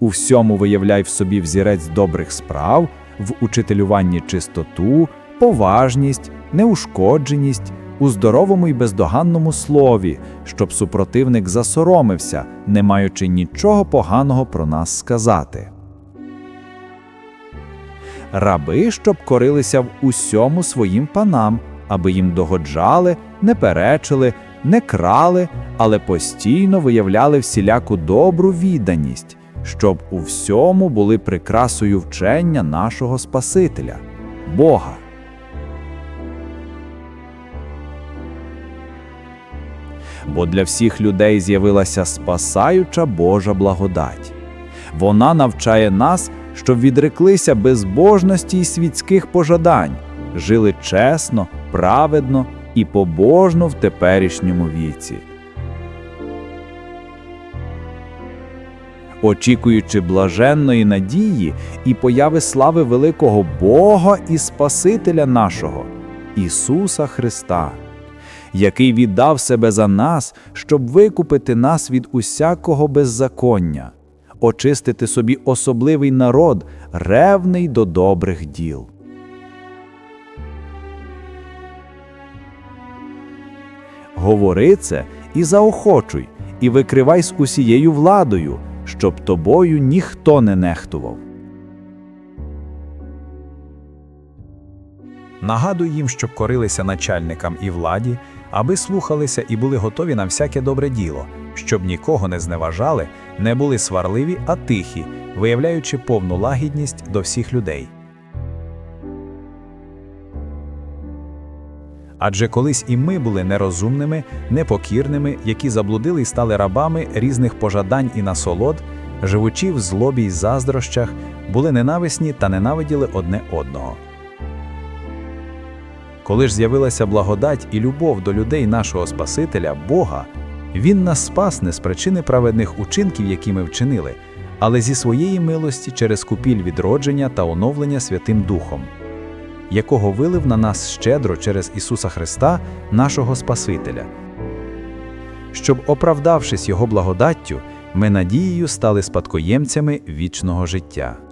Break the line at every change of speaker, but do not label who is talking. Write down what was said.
У всьому виявляй в собі взірець добрих справ, в учителюванні чистоту, поважність, неушкодженість, у здоровому і бездоганному слові, щоб супротивник засоромився, не маючи нічого поганого про нас сказати. Раби, щоб корилися в усьому своїм панам, аби їм догоджали, не перечили, не крали, але постійно виявляли всіляку добру відданість, щоб у всьому були прикрасою вчення нашого Спасителя, Бога. Бо для всіх людей з'явилася спасаюча Божа благодать. Вона навчає нас, щоб відреклися безбожності й світських пожадань, жили чесно, праведно і побожно в теперішньому віці. Очікуючи блаженної надії і появи слави великого Бога і Спасителя нашого, Ісуса Христа, який віддав себе за нас, щоб викупити нас від усякого беззаконня, очистити собі особливий народ, ревний до добрих діл. Говори це і заохочуй, і викривай з усією владою, щоб тобою ніхто не нехтував.
Нагадуй їм, щоб корилися начальникам і владі, аби слухалися і були готові на всяке добре діло, щоб нікого не зневажали, не були сварливі, а тихі, виявляючи повну лагідність до всіх людей. Адже колись і ми були нерозумними, непокірними, які заблудили і стали рабами різних пожадань і насолод, живучи в злобі й заздрощах, були ненависні та ненавиділи одне одного. Коли ж з'явилася благодать і любов до людей нашого Спасителя, Бога, Він нас спас не з причини праведних учинків, які ми вчинили, але зі своєї милості через купіль відродження та оновлення Святим Духом, якого вилив на нас щедро через Ісуса Христа, нашого Спасителя. Щоб, оправдавшись Його благодаттю, ми надією стали спадкоємцями вічного життя.